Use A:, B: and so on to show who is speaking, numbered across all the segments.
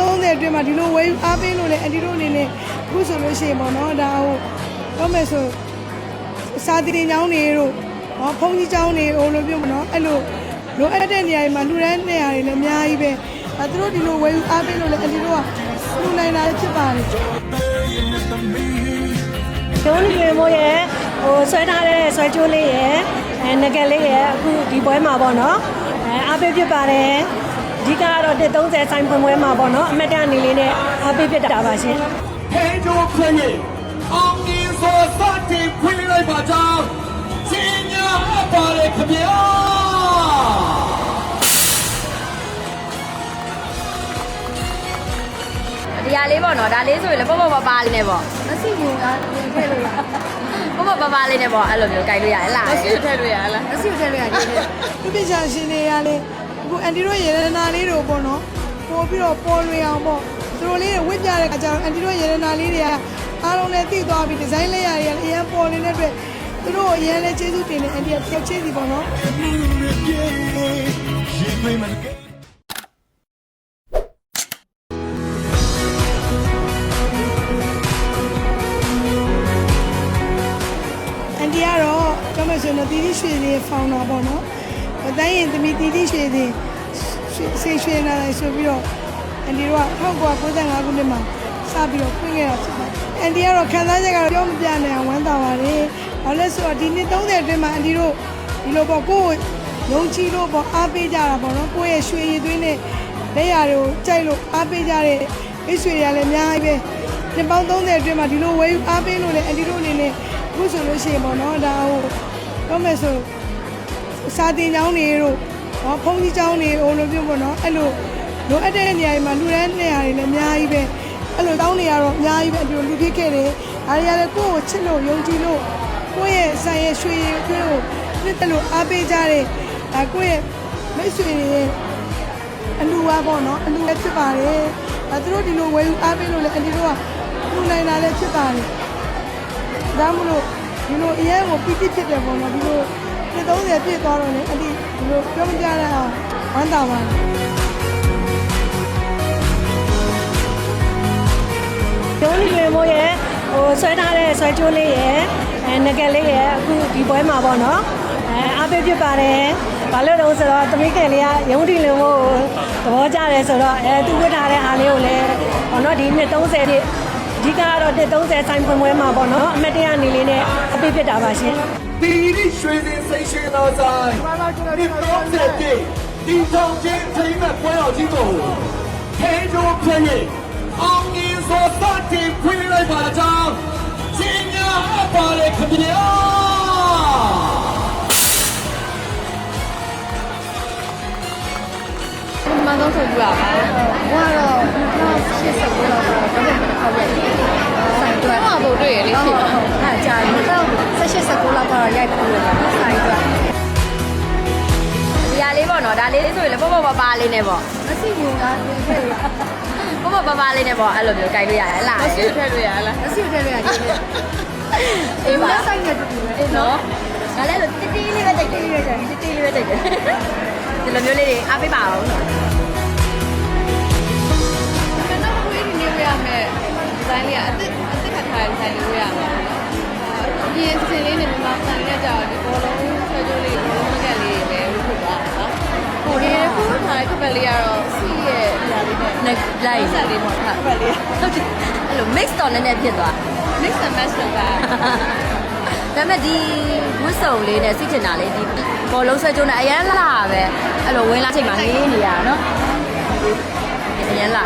A: 30အတွင်းမှာဒီလိုဝယ်ယူအားပေးလို့လေအန်တီတို့အနေနဲ့အခုဆိုလို့ရှိရင်ပေါ့နော်ဒါဟိုတော့မယ်ဆိုစာတီတင်ကျောင်းတွေတို့ဟောဖုန်းကြီးကျောင်းတွေဟိုလိုပြောမနော်အဲ့လိုလိုအပ်တဲ့နေရာတွေမှာလူရန်နေရာတွေလည်းအများကြီးပဲအဲသူတို့ဒီလိုဝယ်ယူအားပေးလို့လေအန်တီတို့ကလူနိုင်တာဖြစ်ပါတယ်
B: ရုံးနေပြင်မို့ရဲ့ဟိုဆွဲထားတဲ့ဆွဲကြိုးလေးရဲ့အဲငကက်လေးရဲ့အခုဒီပွဲမှာပေါ့နော်အဲအားပေးဖြစ်ပါတယ် အဓိကကတော့130ဆိုင်ဖွင့်ပွဲမှာပေါ့နော်အမတ်တအနေလေးနဲ့အားပေးဖြစ်တာပါရှင်
C: ဟဲဂျိုခရီးအောင်မြင်စွာစတင်ဖွင့်လိုက်ပါကြောင်းစင်ညာအပ်ပါလေခင်ဗျာ
D: ဒီဟာလေးပေါ့နော်ဒါလေးဆိုရင်လည်းပေါ့ပေါ့ပါပါလေးနဲ့ပေါ့
A: မသိဘူးကထည့်လို့ရ
D: ပေါ့ပေါ့ပါပါလေးနဲ့ပေါ့အဲ့လိုမျိုးကြိုက်လို့ရတယ်လား
A: မသိဘူးထည့်လို့ရလားမသိဘူးထည့်လို့ရတယ်ဒီပညာရှင်တွေကလည်း အခုအန်တီတို့ရေရနာလေးတို့ပေါ့နော်ပို့ပြီးတော့ပေါ်လွင်အောင်ပေါ့သူတို့လေးတွေဝစ်ပြတဲ့အခါကျတော့အန်တီတို့ရေရနာလေးတွေကအားလုံးလည်းသိသွားပြီးဒီဇိုင်းလေးရာတွေကလည်းအရင်ပေါ်နေတဲ့အတွက်သူတို့အရင်လည်းကျေးဇူးတင်တယ်အန်တီကပြောချေးစီပေါ့နော်အန်တီကတော့ပြောမယ်ဆိုရင်တော့တီတီရွှေတွေဖောင်တာပေါ့နော်။ အတိုင်းရင်သမီးတီတီရွှေတွေဆေးရွှေနာလိုက်ဆိုပြီးတော့အန်တီတို့က1995ခုနှစ်မှာစပြီးတော့ဖွင့်ခဲ့တာဖြစ်ပါတယ်။အန်တီကတော့ခံစားချက်ကတော့ပြောမပြနိုင်အောင်ဝမ်းသာပါတယ်။ဘာလို့လဲဆိုတော့ဒီနှစ်30အတွင်းမှာအန်တီတို့ဒီလိုပေါ့ကိုယ်ယုံကြည်လို့ပေါ့အားပေးကြတာပေါ့နော်။ကိုယ့်ရဲ့ရွှေရည်သွင်းတဲ့လက်ရာတွေကိုကြိုက်လို့အားပေးကြတဲ့မိတ်ဆွေတွေကလည်းအများကြီးပဲ။နှစ်ပေါင်း30အတွင်းမှာဒီလိုဝယ်ယူအားပေးလို့လေအန်တီတို့အနေနဲ့အခုဆိုလို့ရှိရင်ပေါ့နော်ဒါဟိုတော့မယ်ဆို စာတင်ကျောင်းတွေတို့ဟောဖုန်းကြီးကျောင်းတွေဟိုလိုမျိုးပေါ့နော်အဲ့လိုလိုအပ်တဲ့နေရာတွေမှာလူရန်နေရာတွေလည်းအများကြီးပဲအဲ့လိုတောင်းနေရတော့အများကြီးပဲအတူလူဖြစ်ခဲ့တယ်အားရလည်းကိုယ့်ကိုချစ်လို့ယုံကြည်လို့ကိုယ့်ရဲ့ဆိုင်ရဲ့ရွှေရည်အတွင်းကိုနှစ်သက်လို့အားပေးကြတဲ့အဲကိုယ့်ရဲ့မိတ်ဆွေတွေရဲ့အလူပါပေါ့နော်အလူလည်းဖြစ်ပါတယ်အဲသူတို့ဒီလိုဝယ်ယူအားပေးလို့လည်းအန်တီတို့ကလူနိုင်တာလည်းဖြစ်ပါတယ်ဒါမှမလို့ဒီလိုအရင်ကပီတိဖြစ်တယ်ပေါ့နော်ဒီလို နှစ်30ပြည့်သွားတော့လေအဲ့ဒီဒီလိုပြောမကြတဲ့အောင်ဝမ်းသာပါတယ်
B: ရုံးနေပြင်မို့ရဲ့ဟိုဆွဲထားတဲ့ဆွဲကြိုးလေးရဲ့အဲငကက်လေးရဲ့အခုဒီပွဲမှာပေါ့နော်အဲအားပေးဖြစ်ပါတယ်ဘာလို့လဲဆိုတော့သမီးခင်လေးကရုံးတီလင်မို့သဘောကျတယ်ဆိုတော့အဲသူဝတ်ထားတဲ့အားလေးကိုလည်းပေါ့နော်ဒီနှစ်30ပြည့်အ ဓိကကတော့130ဆိုင်ဖွင့်ပွဲမှာပေါ့နော်အမတ်တရအနေလေးနဲ့အပေးဖြစ်တာပါရှင်
C: တီရီရွှေစင်စိတ်ရှင်တော်ဆိုင်ဒီ30ပြည့်ဒီဆောင်ချင်းထိမ့်မဲ့ပွဲတော်ကြီးကိုဟဲဂျိုခရီးအောင်မြင်စွာစတင်ဖွင့်လိုက်ပါကြောင်းစင်ညာအပ်ပါလေခင်ဗျာ
D: ပထမဆုံးဆိုပြရပါဘွားတော့2089လောက်တော့ဘယ်လိုခေါ်ရလဲ ဆိုင်တော့ဘုတ်တွေ့ရလေရှိပါ
B: အဲကြာပြီတော့18 19လောက်ကတော့ရိုက်ပြီးတော့ဆိုင်တော့
D: ဒီဟာလေးပေါ့နော်ဒါလေးဆိုရင်လည်းပေါ့ပေါ့ပါပါလေးနဲ့ပေါ့
A: မသိဘူးကထည့်လို့ရ
D: ပေါ့ပေါ့ပါပါလေးနဲ့ပေါ့အဲ့လိုမျိုးကြိုက်လို့ရတယ်လား
A: မသိဘူးထည့်လို့ရလားမသိဘူးထည့်လို့ရတယ်
D: အေးပါ
A: လက်ဆိုင်နဲ့တူတူပဲ
D: အေးနော်ငါလည်းလိုတိတိလေးပဲကြိုက်တယ်တိတိလေးပဲကြိုက်တယ်ဒီလိုမျိုးလေးတွေအားပေးပါအောင်နော်
E: ကျွန်တော်ဝေးနေရမယ်ဒီဇိုင်းလေးကအစ်အစ်ခ တ်ထားတဲ့ဒီဇိုင်းလေးဝေးရမယ်အပြင်စင်လေးနဲ့မြန်မာဆန်လေးကြောက်ဒီဘောလုံးဆွဲကြိုးလေးဘောလုံးကက်လေးတွေပဲဝေးဖြစ်သွားတာနော်ဟိုဒီခုထားတဲ့ခပ်လေးကတော့စီရဲ့ဒီဟာလေးနဲ့
D: နဲ့လိုက်
E: ဆက်လေးပေါ့ခပ်လေး
D: ဟုတ်တယ်အဲ့လို mix တော့နည်းနည်းဖြစ်သွား
E: mix and match လုပ်ပါ
D: ဒါပေမဲ့ဒီဝတ်စုံလေးနဲ့စီချင်တာလေးဒီဘောလုံးဆွဲကြုံးနဲ့အရန်လာပဲအဲ့လိုဝင်လာချိန်မှာနေနေရတာနော်အရန်လာ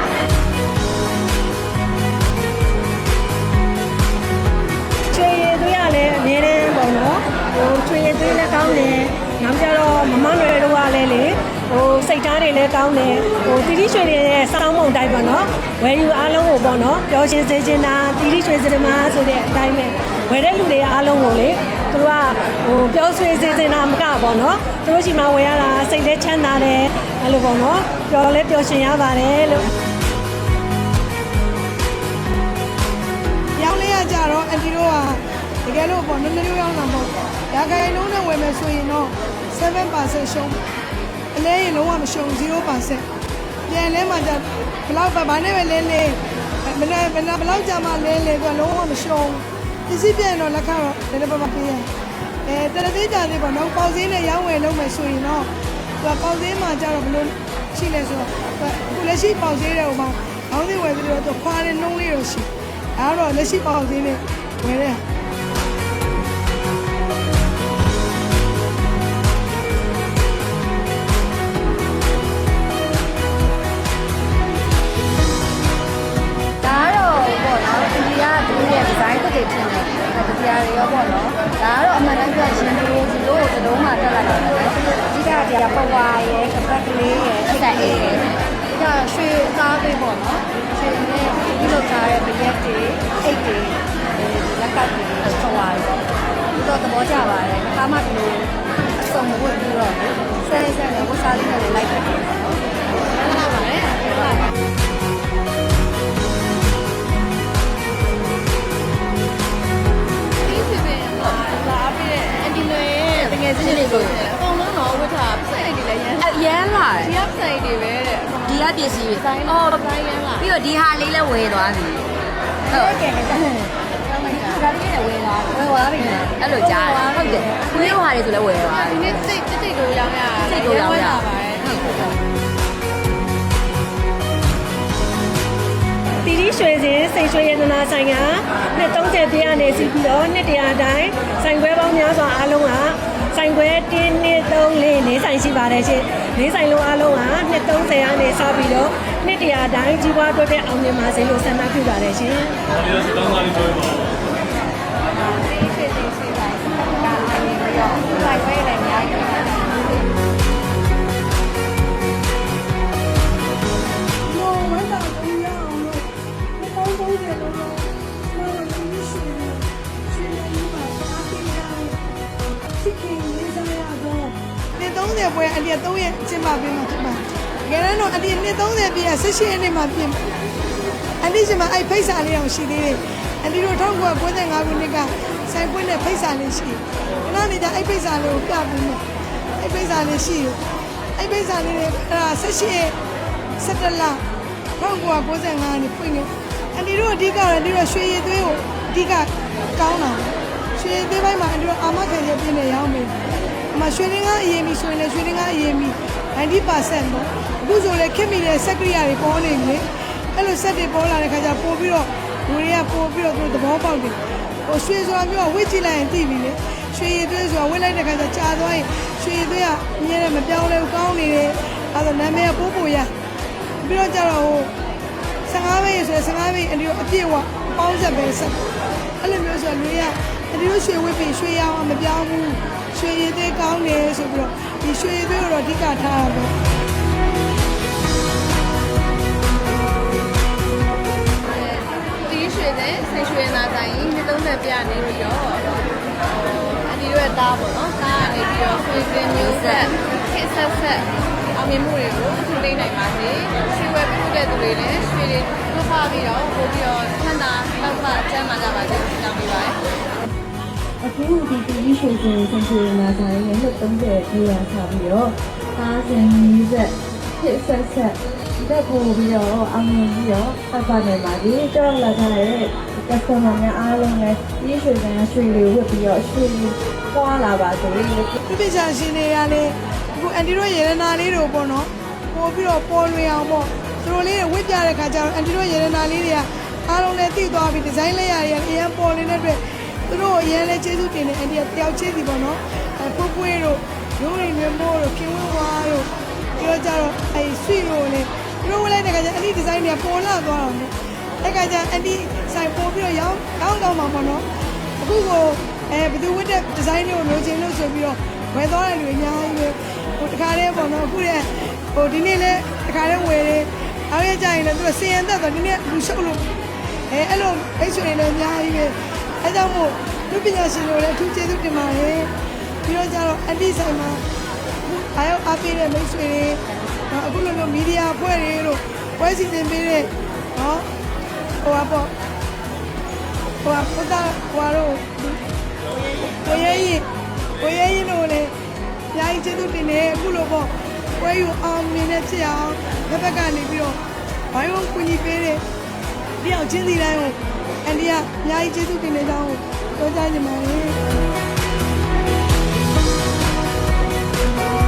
B: ချွေရည်သွေးရလည်းအများတန်းပေါ့နော်ဟိုချွေရည်သွေးလည်းကောင်းတယ်နောက်ကြတော့မမနွယ်တို့ကလည်းလေဟိုစိတ်သားတွေလည်းကောင်းတယ်ဟိုတီတီရွှေတွေရဲ့စောင်းမုံတိုင်းပေါ့နော်ဝယ်ယူအားလုံးကိုပေါ့နော်ပျော်ရှင်စေချင်တာတီတီရွှေစရမဆိုတဲ့အတိုင်းပဲဝယ်တဲ့လူတွေအားလုံးကိုလေသူတို့ကဟိုပျော်ရွှင်စေချင်တာမကပေါ့နော်သူတို့ရှိမှဝယ်ရတာစိတ်လည်းချမ်းသာတယ်အဲ့လိုပေါ့နော်ပျော်လည်းပျော်ရှင်ရပါတယ်လို့
A: ရောင်းလေးရကြတော့အန်တီတို့က တကယ်လို့ပေါ့နည်းနည်းလေးရောင်းတာပေါ့ဒါကြိုင်လုံးနဲ့ဝယ်မယ်ဆိုရင်တော့7%ရှုံးအလဲရင်လုံးဝမရှုံး0%အပြန်လဲမှじゃဘလောက်ဘာနဲ့ပဲလဲလဲဘယ်နဲ့ဘယ်နဲ့ဘလောက်ကြာမှလဲလဲသူကလုံးဝမရှုံးပစ္စည်းပြန်တော့လက်ခတော့လည်းလည်းပါပါပေးရအဲတရသေးကြသေးပေါ့နော်ပေါက်စင်းနဲ့ရောင်းဝယ်လုပ်မယ်ဆိုရင်တော့သူကပေါက်စင်းမှာကြတော့ဘလို့ရှိလဲဆိုတော့အခုလက်ရှိပေါက်စင်းတဲ့ဟိုမှာအောင်းသေးဝယ်ပြီးတော့သူခွာတဲ့နှုံးလေးတော့ရှိအဲတော့လက်ရှိပေါက်စင်းနဲ့ဝယ်တဲ့
D: သားပေးပေါ့နော်ရွှေနဲ့ဒီလိုထားတဲ့ပရက်တွေအိတ်တွေလက်ကပ်တွေပဝါရောဒီတော့သဘောကျပါတယ်အခါမှဒီလိုအစုံမဝင်ပြီးတော့ဆဲဆဲနဲ့ဝစားလေးနဲ့လိုက်တယ်ပေါ့နော်ဟုတ်ပါပါတယ်ဟုတ်ပါ
E: ဒီဖြစ်ပင်မှာလာပြီးတဲ့အန်ဒီလွယ်ရဲ့တကယ်ချင်းလေးဆိုရင်အကုန်လုံးတော့ဝတ်ထားပစိတ်တွေလည်းရမ်း
D: အရန်လာတယ်
E: ဒီကပစိတ်တွေပဲတဲ့
D: ဒီ ကပစ္စည်းတွေ
E: အော်ဒီဇိုင်းရမ်းလာ
D: ပြီးတော့ဒီဟာလေးလည်းဝယ်သွားပြီဟုတ်ကဲ့ကဲဒါလေးလည်းဝယ်သွားဝယ်သွားပြီအဲ့လိုကြားတယ်ဟုတ်တယ်ဒီလိုဟာတွေဆိုလည်းဝယ်သွား
E: ဒီ
D: ပြီ
E: နေ့စိတ်တိတ်တိတ်ကိုရောင်းရတာ
D: စိတ်ကိုရောင်းရ
E: ပါတယ်ဟုတ်ကဲ့
B: တီတီရွှေစင်စိတ်ရွှေရတနာဆိုင်ကနှစ်30ပြည့်အနေစီပြီးတော့နှစ်တရာတိုင်းဆိုင်ခွဲပေါင်းများစွာအားလုံးက ဆိုင်ခွဲ1 2 3လေးနေဆိုင်ရှိပါတယ်ရှင်နေဆိုင်လုံးအားလုံးကနှစ်30အနေစပြီးတော့နှစ်တရာတိုင်းကြီးပွားတိုးတက်အောင်မြင်ပါစေလို့ဆန္ဒပြုပါတယ်ရှင်
E: ဒီဖြစ်နေစီတိုင်းဒါလည်းပြီးတော့
A: နှစ်30ပွဲအလျက်3ရက်ကျင်းပပေးမှာဖြစ်ပါတယ်။ငယ်တော့အလျက်နှစ်30ပြည့်18ရက်နေ့မှာပြင်အန်ဒီရှင်မအဲ့ဖိတ်စာလေးအောင်ရှိသေးတယ်။အန်ဒီတို့1995ခုနှစ်ကဆိုင်ပွင့်တဲ့ဖိတ်စာလေးရှိတယ်။ခဏနေကြအဲ့ဖိတ်စာလေးကိုပြပေးမယ်။အဲ့ဖိတ်စာလေးရှိတယ်။အဲ့ဖိတ်စာလေးတွေအဲ့ဒါ18ရက်17လ1995နှစ်ဖွင့်နေ။အန်ဒီတို့အဓိကတော့အန်ဒီတို့ရွှေရည်သွေးကိုအဓိကကောင်းတာ။ရွှေရည်သွေးပိုင်းမှာအန်ဒီတို့အာမခံရပြည့်နေရောင်းမယ်။အ မရွှေရင်းကအရင်ပြီဆိုရင်လည်းရွှေရင်းကအရင်ပြီ90%ပေါ့။အခုဆိုလည်းခက်မိတဲ့စက်ကရိယာတွေပေါ်နေပြီလေ။အဲ့လိုစက်တွေပေါ်လာတဲ့ခါကျပို့ပြီးတော့လူတွေကပို့ပြီးတော့သူတို့သဘောပေါက်တယ်။ဟိုရွှေဆိုတာမျိုးကဝစ်ကြည့်လိုက်ရင်သိပြီလေ။ရွှေရည်သွေးဆိုတာဝစ်လိုက်တဲ့ခါကျကြာသွားရင်ရွှေရည်သွေးကအမြဲတမ်းမပြောင်းလဲဘူးကောင်းနေတယ်။အဲ့ဒါနာမည်ကပို့ပို့ရ။ပြီးတော့ကျတော့ဟို15မိနစ်ဆိုရင်15မိနစ်အဒီအပြည့်ဝပေါင်းဆက်ပဲဆက်အဲ့လိုမျိုးဆိုလူရအဒီလိုရွှေဝစ်ပြီးရွှေရအောင်မပြောင်းဘူး ရွှေရည်သေးကောင်းတယ်ဆိုပြီးတော့ဒီရွှေရည်သေးကိုတော့အဓိကထားရတော့
E: ဒီရွှေတဲ့စိတ်ရွှေနာတိုင်းနှစ်30ပြနေပြီးတော့အဒီရွယ်သားပေါ့နော်သားကနေပြီးတော့ဆွေစင်မျိုးဆက်ခက်ဆက်ဆက်အောင်မြင်မှုတွေကိုထူသိနိုင်ပါစေရွှေဝယ်ပြုတဲ့သူတွေလည်းရွှေတွေထုတ်ဖားပြီးတော့ပို့ပြီးတော့ဆန္ဒလောက်ပါကျမ်းမာကြပါစေတောင်းပေးပါတယ်
F: အခုဒီတီရွှေစင်ဆင်ချူနာဆိုင်ရဲ့နှစ်30ပြည့်ရဆပြီးတော့သားစင်ကြီးဆက်ဖြစ်ဆက်ဆက်တက်ပို့ပြီးတော့အောင်မြင်ပြီးတော့ပတ်ပါနေပါဒီကြောက်လာတဲ့ customer များအားလုံးလည်းဒီရွှေစင်ရွှေလေးဝတ်ပြီးတော့ရွှေပွားလာပါစေလို့
A: ပြပြချာရှင်တွေကလည်းအခုအန်တီတို့ရေရနာလေးတို့ပေါ့နော်ပို့ပြီးတော့ပေါ်လွင်အောင်ပေါ့သူတို့လေးတွေဝစ်ပြတဲ့ခါကျတော့အန်တီတို့ရေရနာလေးတွေကအားလုံးလည်းသိသွားပြီဒီဇိုင်းလေးရတွေအရင်ပေါ်လင်းတဲ့အတွက် သူတို့အရင်လည်းကျေးဇူးတင်တယ်အန်တီကတယောက်ချင်းစီပေါ့နော်အဲဖွပွေးတို့ရုံးရင်တွေမိုးတို့ခင်ဝင်းဝါတို့ပြောကြတော့အဲဆွေတို့လည်းသူတို့ဝင်လိုက်တဲ့ခါကျအန်တီဒီဇိုင်းတွေကပေါ်လာသွားတော့လေအဲ့ခါကျအန်တီဆိုင်ပို့ပြီးတော့ရောင်းကောင်းကောင်းမှာပေါ့နော်အခုကိုအဲဘယ်သူဝတ်တဲ့ဒီဇိုင်းတွေကိုလိုချင်လို့ဆိုပြီးတော့ဝယ်သွားတဲ့လူအများကြီးပဲဟိုတခါတည်းပေါ့နော်အခုတဲ့ဟိုဒီနေ့လဲတခါတည်းဝယ်တယ်အားရကြရင်လည်းသူကစင်ရသက်ဆိုဒီနေ့လူရှုပ်လို့အဲအဲ့လိုအိတ်ဆွေတွေလည်းအများကြီးပဲ အဲကြောင့်မို့လူပညာရှင်တွေလည်းအထူးကျေးဇူးတင်ပါတယ်ပြီးတော့ကျတော့အန်တီဆိုင်မှာအားရောက်အားပေးတဲ့မိတ်ဆွေတွေနော်အခုလိုမျိုးမီဒီယာအဖွဲ့တွေတို့ပွဲစီစဉ်ပေးတဲ့နော်ဟိုပါပေါ့ဟိုပါပုဒ်တာဟိုပါတော့ကိုရဲရင်ကိုရဲရင်တို့လည်းအများကြီးကျေးဇူးတင်တယ်အခုလိုပေါ့ပွဲယူအောင်မြင်တဲ့ဖြစ်အောင်ဘက်ဘက်ကနေပြီးတော့ဘိုင်းဝန်းကူညီပေးတဲ့ ဒီအောင်ချင်းစီတိုင်းကိုအန်ဒီကအများကြီးကျေးဇူးတင်နေကြောင်းကိုပြောကြားချင်ပါတယ်